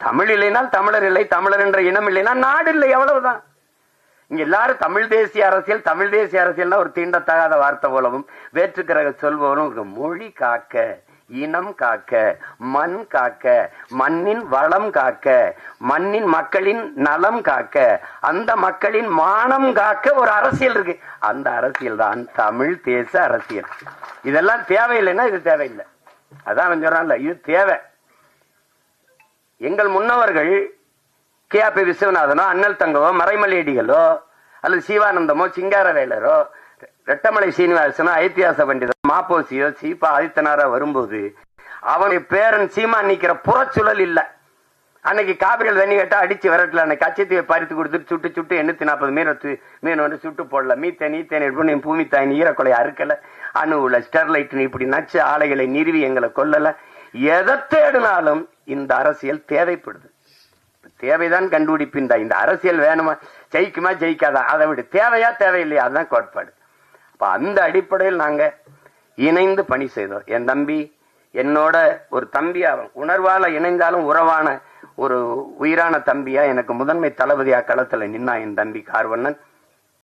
தமிழ் இல்லைனால் தமிழர் இல்லை தமிழர் என்ற இனம் இல்லைனா நாடு இல்லை எவ்வளவுதான் இங்க எல்லாரும் தமிழ் தேசிய அரசியல் தமிழ் தேசிய அரசியல்னா ஒரு தீண்டத்தகாத வார்த்தை போலவும் வேற்றுக்கிரக சொல்பவரும் மொழி காக்க இனம் காக்க மண் காக்க மண்ணின் வளம் காக்க மண்ணின் மக்களின் நலம் காக்க அந்த மக்களின் மானம் காக்க ஒரு அரசியல் இருக்கு. அந்த அரசியல் தான் தமிழ் தேச அரசியல். இதெல்லாம் தேவையில்லைன்னா இது தேவையில்லை. அதான் சொல்றான்ல இது தேவை. எங்கள் முன்னவர்கள் கே பி விஸ்வநாதனோ அண்ணல் தங்கவோ மறைமலையடிகளோ அல்லது சிவானந்தமோ சிங்காரவேலரோ ரெட்டமலை சீனிவாசனோ ஐத்தியாச பண்டிதோ மாப்போசியோ சீபா ஆதித்தனாரா வரும்போது அவனுடைய பேரன் சீமா நிக்கிற புறச்சூழல் இல்லை. அன்னைக்கு காபிரியில் தண்ணி கேட்டா அடிச்சு விரட்டல. அன்னைக்கு கச்சத்தீவை பறித்து கொடுத்துட்டு சுட்டு சுட்டு எண்ணூத்தி நாற்பது மீனத்து மீன் வந்து சுட்டு போடல. மீத்தேன் ஈத்தேன் எடுப்பு நீ பூமி தாய் ஈரக்கொலை அறுக்கல. அணுவுல ஸ்டெர்லைட் இப்படி நச்சு ஆலைகளை நிறுவி எங்களை கொல்லல. எதை தேடினாலும் இந்த அரசியல் தேவைப்படுது. தேவைதான் கண்டுபிடிப்பின் இந்த அரசியல் வேணுமா? ஜெயிக்குமா ஜெயிக்காதா? அதை விட. தேவையா தேவையில்லையா? அதுதான் கோட்பாடு. அப்ப அந்த அடிப்படையில் நாங்க இணைந்து பணி செய்தோம். என் தம்பி என்னோட ஒரு தம்பியா அவன் உணர்வால இணைந்தாலும் உறவான ஒரு உயிரான தம்பியா எனக்கு முதன்மை தளபதியா களத்துல நின்னா என் தம்பி கார்வண்ணன்.